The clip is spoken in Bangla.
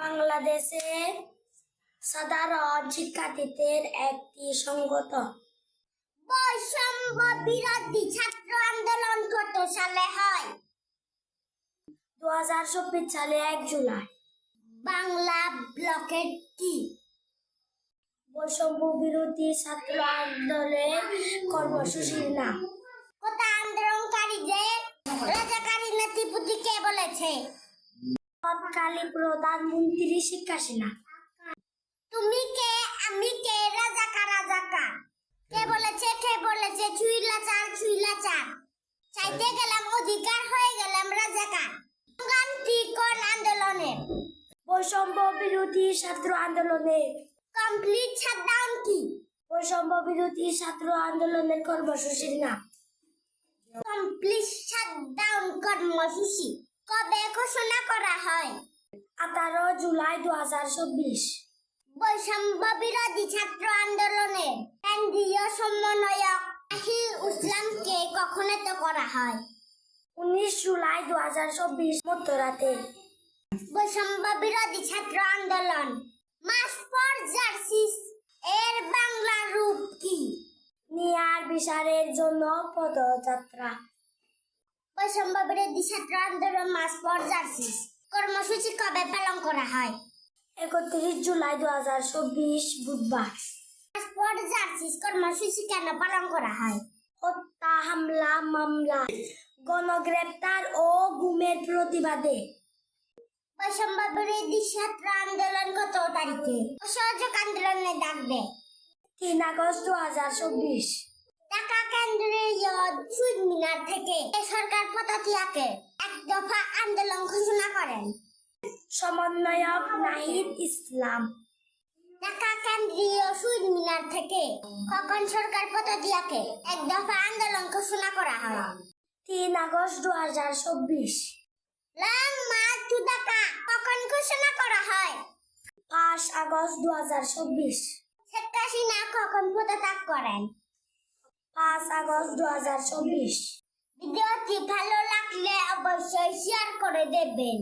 বাংলাদেশে সাধারণ শিক্ষার্থীদের একটি সংগঠন বৈষম্য বিরোধী ছাত্র আন্দোলন কত সালে হয়? দু হাজার চব্বিশ সালে এক জুলাই। বাংলা ব্লকের কি? বৈষম্য বিরোধী ছাত্র আন্দোলনের কর্মসূচির নাম। কোথা আন্দোলনকারীদের, রাজাকারী নাতিপুতি কে বলেছে। তৎকালীন প্রধানমন্ত্রী শেখ হাসিনা তুমি কে? আমি কে? রাজাকা রাজাকা। কে বলেছে? কে বলেছে? ছুইলা চার ছুইলা চার চাইতে গেলাম অধিকার হয়ে গেলাম রাজাকা। গানটি কোন আন্দোলনের বৈষম্য বিরোধী ছাত্র আন্দোলনের কমপ্লিট শাটডাউন কি? বৈষম্য বিরোধী ছাত্র আন্দোলনের কর্মসূচির নাম কমপ্লিট শাটডাউন কর্মসূচি। কবে ঘোষণা করা হয়। আঠারো জুলাই দু হাজার চব্বিশ। বৈষম্য বিরোধী ছাত্র আন্দোলনের কেন্দ্রীয় সমন্বয়ক আহির ইসলামকে কখন এত করা হয়। উনিশ জুলাই দু হাজার চব্বিশ মধ্যরাতে। বৈষম্য বিরোধী ছাত্র আন্দোলন। মাস পর জার্সিস। এর বাংলা রূপ কি? নিয়ার বিচারের জন্য পদযাত্রা। বৈষম্য বিরোধী ছাত্র আন্দোলন মাস পর জার্সিস। কর্মসূচি কবে পালন করা হয়? একত্রিশ জুলাই দু হাজার চব্বিশ বুধবার। জার্সিস কর্মসূচি কেন পালন করা হয়? হত্যা হামলা মামলা গণগ্রেপ্তার ও গুমের প্রতিবাদে। বৈষম্য বিরোধী ছাত্র আন্দোলন কত তারিখে? অসহযোগ আন্দোলনে ডাকবে তিন আগস্ট দু হাজার চব্বিশ। ঢাকা কেন্দ্রীয় শহীদ মিনার থেকে। সরকার পতাকিয়াকে এক দফা করেন? সমন্বয়ক নাহিদ ইসলাম। ঢাকা কেন্দ্রীয় মিনার থেকে সরকার এক দফা আন্দোলন ঘোষণা করা তিন আগস্ট দু হাজার চব্বিশ। লং মার্চ টু ঢাকা কখন ঘোষণা করা হয়। পাঁচ আগস্ট দু হাজার চব্বিশ। শেখ হাসিনা কখন পদত্যাগ করেন। পাঁচ আগস্ট দু হাজার চব্বিশ। ভিডিওটি ভালো অবশ্যই শেয়ার করে দেবেন।